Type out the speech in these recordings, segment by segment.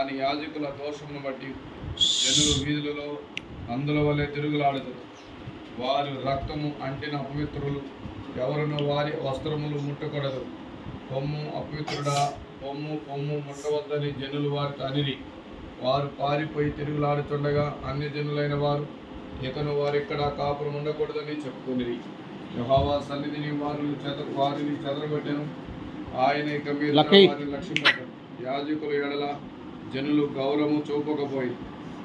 కాని యాజకుల దోషమును బట్టి జనులు వీధులలో అందుల వలె తిరుగులాడుతారు వారి రక్తము అంటిన అపవిత్రులు ఎవరును వారి వస్త్రములు ముట్టకూడదు పొమ్ము అపవిత్రుడా పొమ్ము పొమ్ము ముట్టవద్దని జనులు వారితో అనిరి. వారు పారిపోయి తిరుగులాడుతుండగా అన్ని జనులైన వారు ఇకను వారిక్కడ కాపురం ఉండకూడదని చెప్పుకునిరి. యెహోవా సన్నిధిని వారు చెద వారిని చెదరబెట్టెను ఆయన ఇక మీద. వారిని లక్ష్యపెట్టను. యాజకుల ఎడల జనులు గౌరవము చూపకపోయి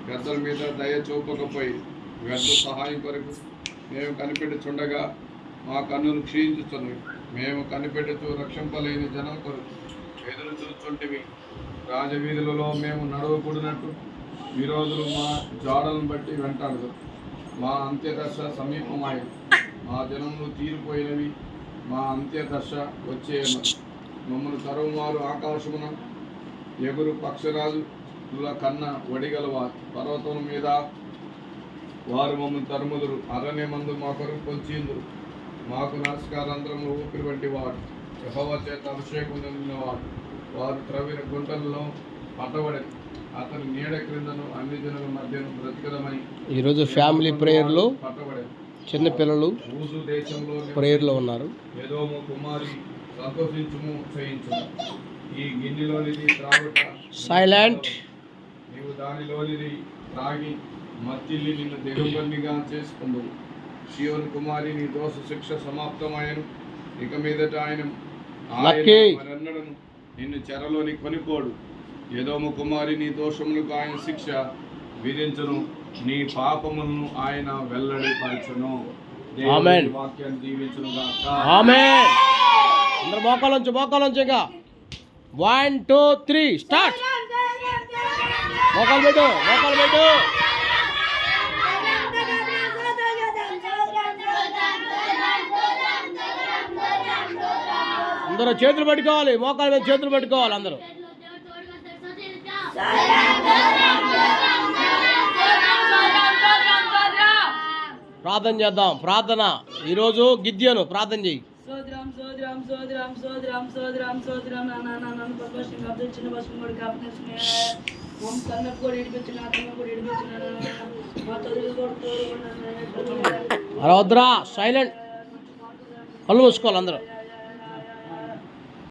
పెద్దల మీద దయ చూపకపోయి వ్యర్థ సహాయం కొరకు మేము కనిపెట్టుచుండగా మా కన్నులు క్షీణించుతున్నవి మేము కనిపెట్టుచు రక్షింపలేని జనం కొరకు ఎదురు చూస్తుంటివి రాజవీధులలో మేము నడవకూడనట్టు విరోధులు మా జాడలను బట్టి వెంటాడదు మా అంత్యదశ సమీపమాయ. మా జనములు తీరిపోయినవి. మా అంత్యదశ వచ్చే మమ్మల్ని తరువారు ఆకాశమున ఎగురు పక్షరాజుల కన్న వడిగలవారు పర్వతం మీద వారు మమ్మల్ని తరుముదురు. అరణ్యమందు మా కొరకు పొంచిందురు మాకు నరస్కారంధ్రంలో ఊపిరి వంటి వాడు. యెహోవా చేత అభిషేకం చెందినవాడు వారు త్రవ్విన గుంటలలో పట్టబడి అతని నీడ క్రిందను అన్ని జనుల మధ్యను బ్రతికదమని. ఈరోజు ఫ్యామిలీ ప్రేయర్లో పట్టబడి చిన్నపిల్లలు ఊసు దేశంలో ప్రేయర్లో ఉన్నారు. ఏదోము కుమారి సంతోషించుము చేయించుము ఈ గిన్నెలోనిది త్రాగుట. సైలెంట్ నీవు దానిలోనిది త్రాగి మత్తిల్లి నిన్ను దిగంబరినిగా చేసుకుందువు శివన్ కుమారి నీ దోష శిక్ష సమాప్తమాయను. ఇక మీదట ఆయన మరెన్నడను నిన్ను చెరలోని కొనిపోడు. ఏదోము కుమారి నీ దోషములకు ఆయన శిక్ష విధించును. నీ పాపములను ఆయన వెల్లడి పరచును. వాక్యాన్ని దీవించును అందరు మోకాలోంచి మోకాలోంచి ఇంకా. One two three start. మోకాలు పెట్టు మోకాలు పెట్టు. అందరూ చేతులు పట్టుకోవాలి మోకాల మీద చేతులు పట్టుకోవాలి అందరూ. ప్రార్థన చేద్దాం ప్రార్థన. ఈరోజు గిద్యను ప్రార్థన చెయ్యి. సోదరం సోదరం సోదరం సోదరం సోదరం సోదరం. నాన్న నాన్న పరమశివ కాబట్టి చిన్న కూడా కాపాడుతున్నా కన్న కూడా ఇడిపించిన అతను కూడా ఇడిపించిన. అరవద్రా సైలెంట్ కళ్ళు మూసుకోవాలి అందరూ.